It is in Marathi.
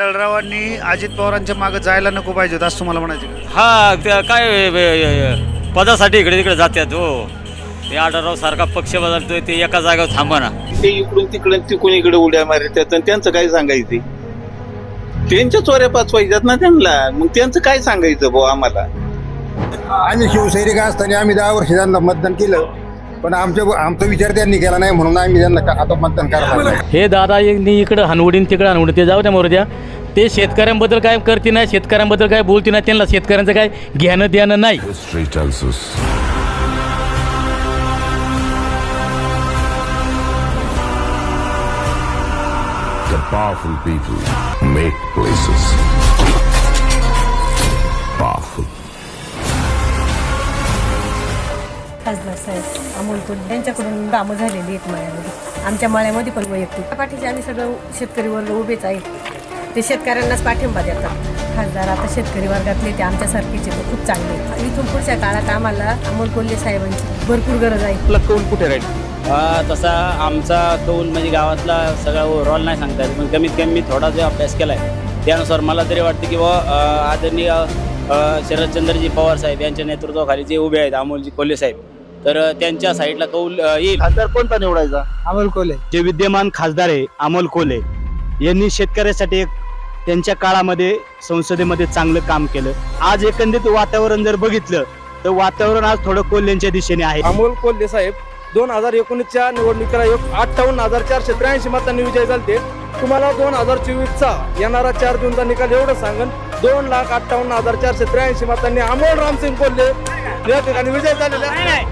दळरावांनी अजित पवारांच्या मागे जायला नको पाहिजे होतं असं तुम्हाला म्हणायचं? हा त्या काय वे- वे- पदासाठी इकडे तिकडे जातात हो. हे आढळराव सारखा पक्ष बदलतोय ते एका जागेवर थांबा ना. ते इकडून तिकडे तिकडून इकडे उड्या मारतात आणि त्यांचं काय सांगायचं? त्यांच्या चोऱ्या पाचवायच्यात ना त्यांना. मग त्यांचं काय सांगायचं भाऊ आम्हाला? आम्ही शिवसैनिक असताना आम्ही दहा वर्ष त्यांना मतदान केलं. पण आमच्या आमचा विचार त्यांनी केला नाही म्हणून आम्ही त्यांना का- आता मतदान करणार नाही. हे दादा यांनी इकडं हनवडीन तिकडं हनवडीन. ते जाऊ द्या मोरू द्या. ते शेतकऱ्यांबद्दल काय करते नाही शेतकऱ्यांबद्दल काय बोलते नाही त्यांना शेतकऱ्यांचं काय घेणं देणं नाही. The powerful people make places. खासदार साहेब अमोल कोल्हे यांच्याकडून कामं झालेली आहेत मळ्यामध्ये. आमच्या मळ्यामध्ये पण वैयक्तिक. त्या पाठीचे आम्ही सगळं शेतकरी वर्ग उभेच आहे ते शेतकऱ्यांनाच पाठिंबा देतात. खासदार आता शेतकरी वर्गातले ते आमच्यासारखेचे ते खूप चांगले आहेत. इथून पुढच्या काळात आम्हाला अमोल कोल्हे साहेबांची भरपूर गरज आहे. आपला कौल कुठे राहील? तसा आमचा कौल म्हणजे गावातला सगळा ओव्हरऑल नाही सांगता येत. पण कमीत कमी मी थोडा जो अभ्यास केला आहे त्यानुसार मला तरी वाटतं की बुवा अं, आदरणीय शरदचंद्रजी पवार साहेब यांच्या नेतृत्वाखाली जे उभे आहेत अमोलजी कोल्हे साहेब तर त्यांच्या साईडला कौल अं, येईल. खासदार कोणता निवडायचा? अमोल कोले जे विद्यमान खासदार आहे अमोल कोल्हे यांनी शेतकऱ्यासाठी एक त्यांच्या काळामध्ये संसदेमध्ये चांगलं काम केलं. आज एकंदरीत वातावरण जर बघितलं तर वातावरण आज थोडं कोल्ह्यांच्या दिशेने आहे. अमोल कोल्हे साहेब दोन हजार एकोणीसच्या निवडणुकीला एक अठ्ठावन्न हजार चारशे त्र्याऐंशी मतांनी विजय झालते. तुम्हाला दोन हजार चोवीसचा येणारा चार जूनचा निकाल एवढं सांगन दोन लाख अठ्ठावन्न हजार चारशे त्र्याऐंशी मतांनी अमोल रामसिंग कोल्हे या ठिकाणी विजय झालेले आहे.